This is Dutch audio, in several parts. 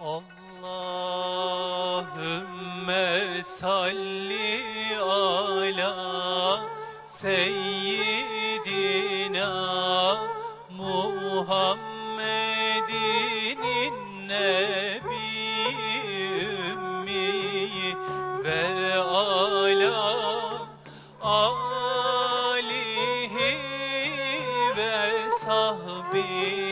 Allahümme salli ala seyyidina Muhammedin nebi ümmi ve ala alihi ve sahbihi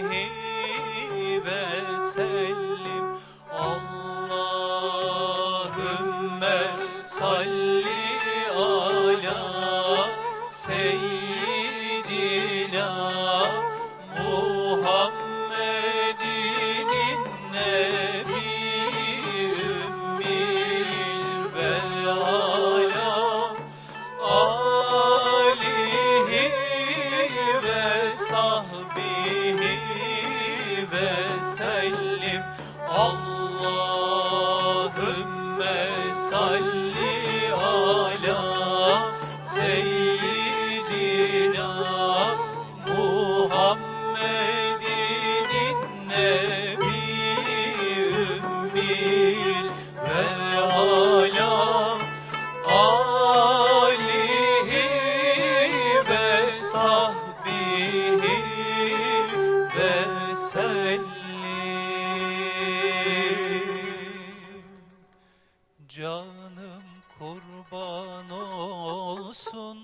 Canım kurban olsun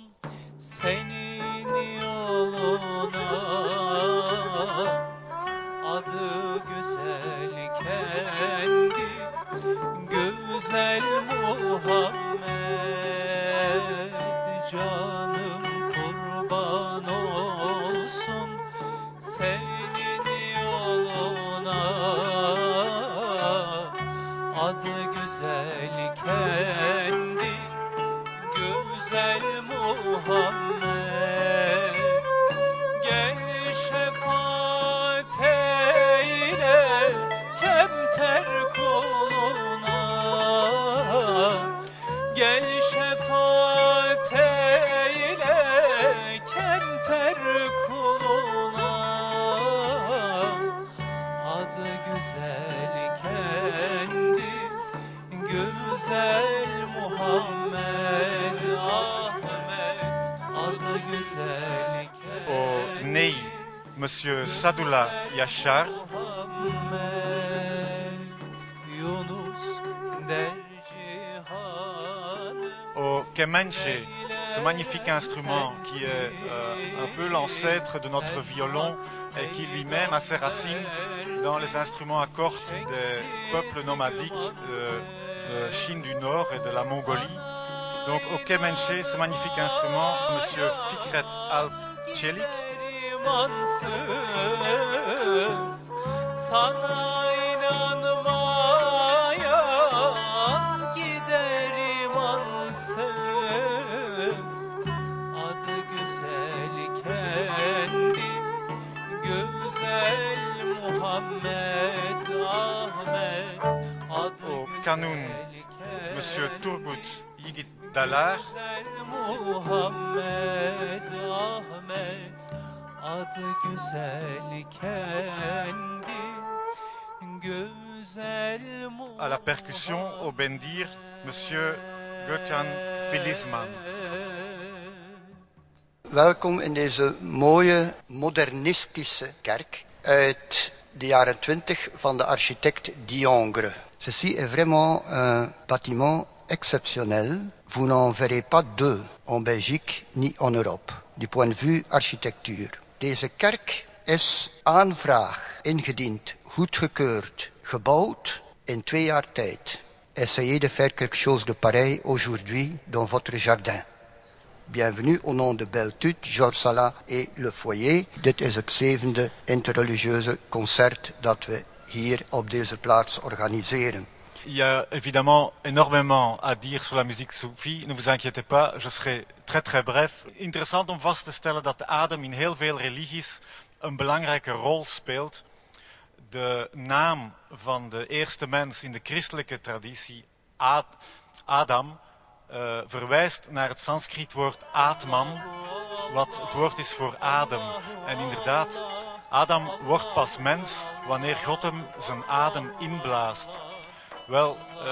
senin yoluna. Adı güzel kendi güzel Muhammed. Canım Monsieur Sadoula Yachar, au Kemenche, ce magnifique instrument qui est euh, un peu l'ancêtre de notre violon et qui lui-même a ses racines dans les instruments à cordes des peuples nomadiques euh, de Chine du Nord et de la Mongolie. Donc au Kemenche, ce magnifique instrument, Monsieur Fikret Alp Çelik, imansız Sana inanmayan gider imansız Adı güzel kendi güzel Muhammed Ahmet. Adı Au Kanun, Monsieur Turgut Yigit Dalar, Güzel Muhammed à la percussion, au Bendir, Monsieur Gökhan Filizman. Welkom in deze mooie modernistische kerk uit de jaren 20 van de architect Diongre. Ceci est vraiment un bâtiment exceptionnel. Vous n'en verrez pas deux en Belgique ni en Europe, du point de vue architectuur. Deze kerk is aanvraag ingediend, goedgekeurd, gebouwd in twee jaar tijd. Essayez de faire quelque chose de pareil aujourd'hui dans votre jardin. Bienvenue au nom de Beltut, Georges Sala et Le Foyer. Dit is het zevende interreligieuze concert dat we hier op deze plaats organiseren. Il y a évidemment énormément à dire sur la musique soufie. Ne vous inquiétez pas, je serai très très bref. Interessant om vast te stellen dat de adem in heel veel religies een belangrijke rol speelt. De naam van de eerste mens in de christelijke traditie, Ad- Adam, eh, verwijst naar het Sanskriet woord Atman, wat het woord is voor adem. En inderdaad, Adam wordt pas mens wanneer God hem zijn adem inblaast. Wel, uh,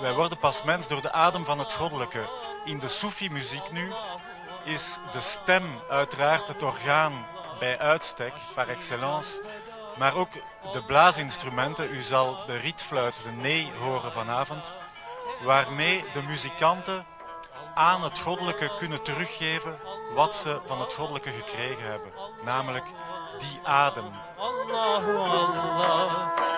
wij worden pas mens door de adem van het goddelijke. In de Soefi-muziek nu is de stem uiteraard het orgaan bij uitstek, par excellence. Maar ook de blaasinstrumenten, u zal de rietfluit, de nee horen vanavond, waarmee de muzikanten aan het goddelijke kunnen teruggeven wat ze van het goddelijke gekregen hebben. Namelijk die adem. Allahu Allah,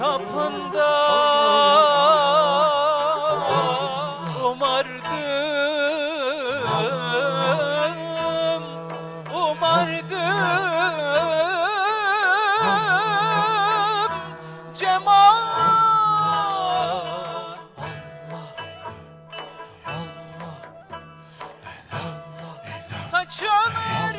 kapında umardım umardım cemal. Allah Allah ben Allah saçını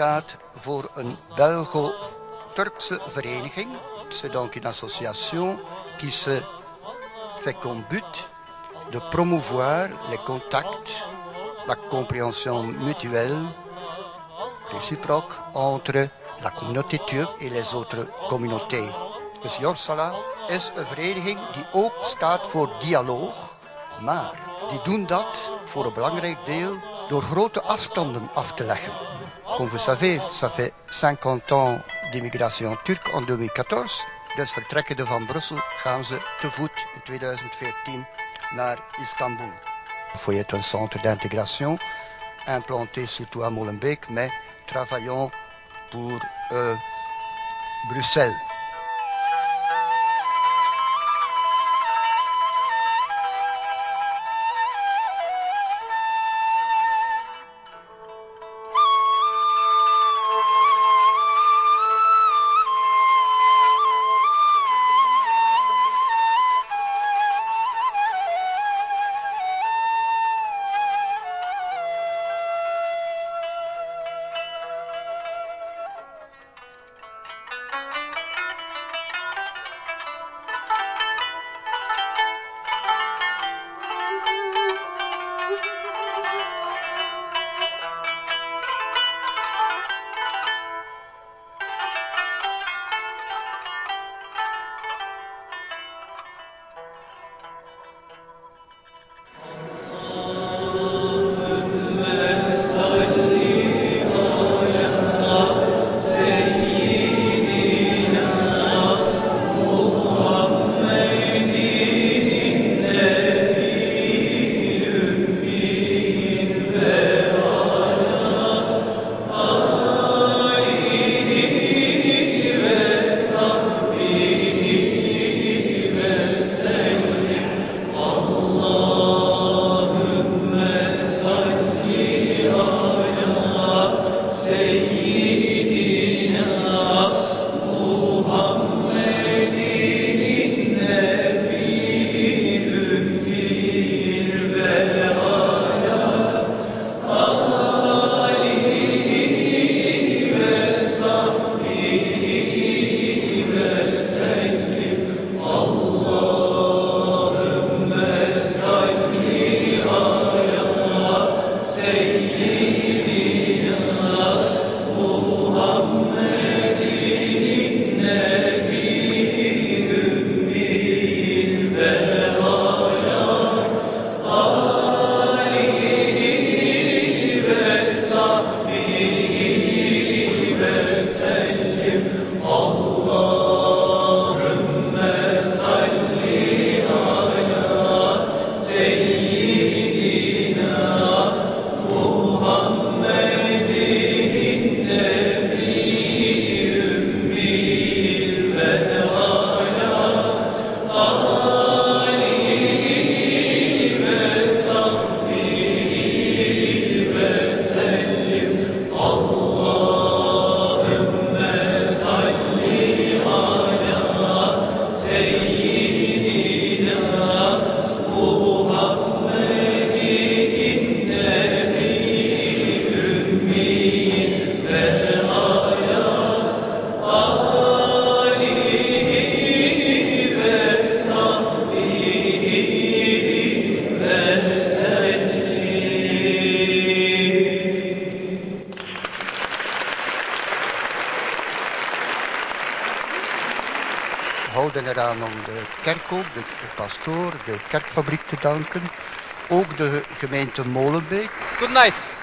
staat voor een Belgo-Turkse vereniging. C'est donc une association qui se fait comme but de promouvoir les contacts, la compréhension mutuelle, réciproque entre la communauté turque et les autres communautés. Dus Yorsala is een vereniging die ook staat voor dialoog, maar die doen dat voor een belangrijk deel door grote afstanden af te leggen. Comme vous savez, ça fait 50 ans d'immigration turque en 2014. Dus vertrekkende van Brussel gaan ze te voet in 2014 naar Istanbul. Il être un centre d'intégration implanté surtout à Molenbeek, mais travaillons pour euh, Bruxelles. Om de kerkhoop, de, de pastoor, de kerkfabriek te danken. Ook de gemeente Molenbeek. Good night.